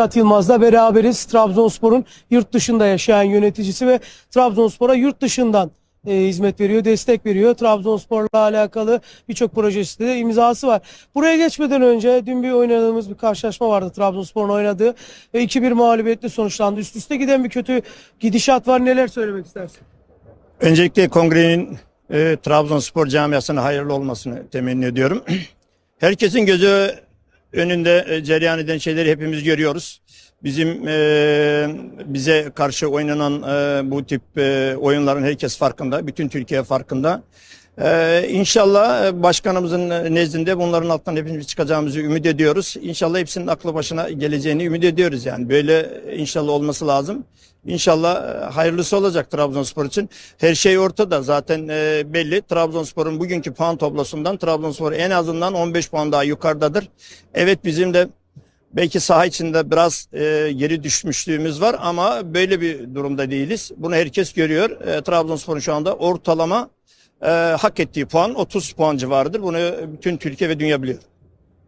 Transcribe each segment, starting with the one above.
İmdat Yılmaz'la beraberiz. Trabzonspor'un yurt dışında yaşayan yöneticisi ve Trabzonspor'a yurt dışından e, hizmet veriyor, destek veriyor. Trabzonspor'la alakalı birçok projesinde de imzası var. Buraya geçmeden önce dün bir oynadığımız bir karşılaşma vardı Trabzonspor'un oynadığı ve 2-1 mağlubiyetle sonuçlandı. Üst üste giden bir kötü gidişat var. Neler söylemek istersin? Öncelikle kongrenin e, Trabzonspor camiasına hayırlı olmasını temenni ediyorum. Herkesin gözü önünde e, cereyan eden şeyleri hepimiz görüyoruz. Bizim e, bize karşı oynanan e, bu tip e, oyunların herkes farkında. Bütün Türkiye farkında. Ee, inşallah e, başkanımızın nezdinde bunların altından hepimiz çıkacağımızı ümit ediyoruz. İnşallah hepsinin aklı başına geleceğini ümit ediyoruz yani. Böyle inşallah olması lazım. İnşallah e, hayırlısı olacak Trabzonspor için. Her şey ortada zaten e, belli. Trabzonspor'un bugünkü puan tablosundan Trabzonspor en azından 15 puan daha yukarıdadır. Evet bizim de belki saha içinde biraz e, geri düşmüşlüğümüz var ama böyle bir durumda değiliz. Bunu herkes görüyor. E, Trabzonspor'un şu anda ortalama e, hak ettiği puan 30 puan civarıdır. Bunu bütün Türkiye ve dünya biliyor.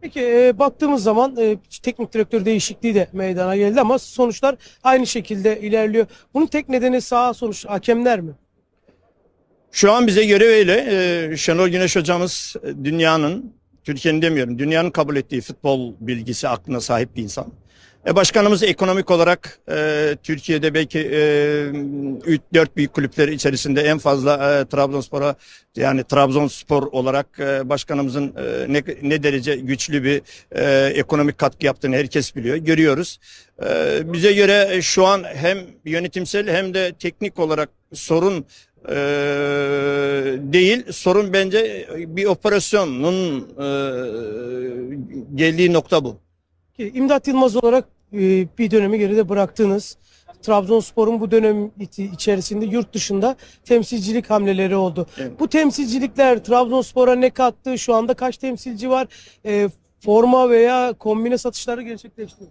Peki e, baktığımız zaman e, teknik direktör değişikliği de meydana geldi ama sonuçlar aynı şekilde ilerliyor. Bunun tek nedeni saha sonuç hakemler mi? Şu an bize göre öyle. E, Şenol Güneş hocamız e, dünyanın, Türkiye'nin demiyorum, dünyanın kabul ettiği futbol bilgisi aklına sahip bir insan. E, başkanımız ekonomik olarak e, Türkiye'de belki e, 3-4 büyük kulüpler içerisinde en fazla e, Trabzonspor'a yani Trabzonspor olarak e, başkanımızın e, ne, ne derece güçlü bir e, ekonomik katkı yaptığını herkes biliyor. Görüyoruz. E, bize göre şu an hem yönetimsel hem de teknik olarak sorun e, değil. Sorun bence bir operasyonun e, geldiği nokta bu. İmdat Yılmaz olarak e, bir dönemi geride bıraktınız. Trabzonspor'un bu dönem içerisinde yurt dışında temsilcilik hamleleri oldu. Evet. Bu temsilcilikler Trabzonspor'a ne kattı? Şu anda kaç temsilci var? E, forma veya kombine satışları gerçekleşti.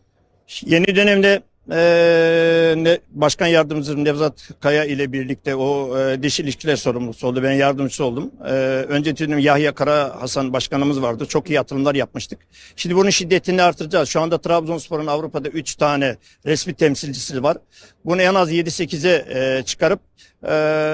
Yeni dönemde ne- Başkan Yardımcısı Nevzat Kaya ile birlikte o eee, dış ilişkiler sorumlusu oldu. Ben yardımcısı oldum. Eee önce dönem Yahya Kara Hasan Başkanımız vardı. Çok iyi atılımlar yapmıştık. Şimdi bunun şiddetini artıracağız. Şu anda Trabzonspor'un Avrupa'da 3 tane resmi temsilcisi var. Bunu en az 7-8'e eee, çıkarıp eee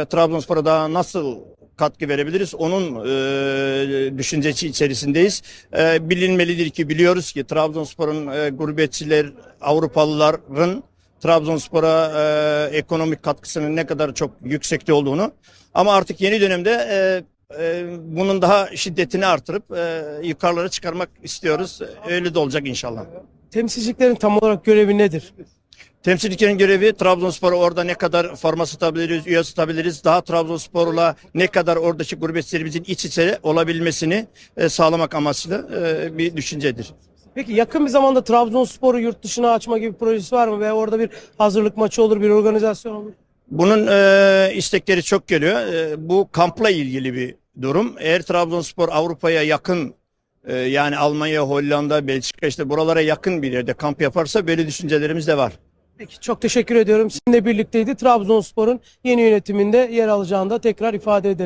Trabzonspor'a daha nasıl katkı verebiliriz. Onun e, düşüncesi içerisindeyiz. E, bilinmelidir ki biliyoruz ki Trabzonspor'un e, gurbetçiler, Avrupalıların Trabzonspor'a e, ekonomik katkısının ne kadar çok yüksekte olduğunu ama artık yeni dönemde e, e, bunun daha şiddetini artırıp e, yukarılara çıkarmak istiyoruz. Öyle de olacak inşallah. Temsilciliklerin tam olarak görevi nedir? Temsilcilerin görevi Trabzonspor'a orada ne kadar forma satabiliriz, üye satabiliriz. Daha Trabzonspor'la ne kadar oradaki gurbetçilerimizin iç içe olabilmesini e, sağlamak amaçlı e, bir düşüncedir. Peki yakın bir zamanda Trabzonspor'u yurt dışına açma gibi projesi var mı? Veya orada bir hazırlık maçı olur, bir organizasyon olur? Bunun e, istekleri çok geliyor. E, bu kampla ilgili bir durum. Eğer Trabzonspor Avrupa'ya yakın e, yani Almanya, Hollanda, Belçika işte buralara yakın bir yerde kamp yaparsa böyle düşüncelerimiz de var. Peki çok teşekkür ediyorum. Sizinle birlikteydi. Trabzonspor'un yeni yönetiminde yer alacağını da tekrar ifade edelim.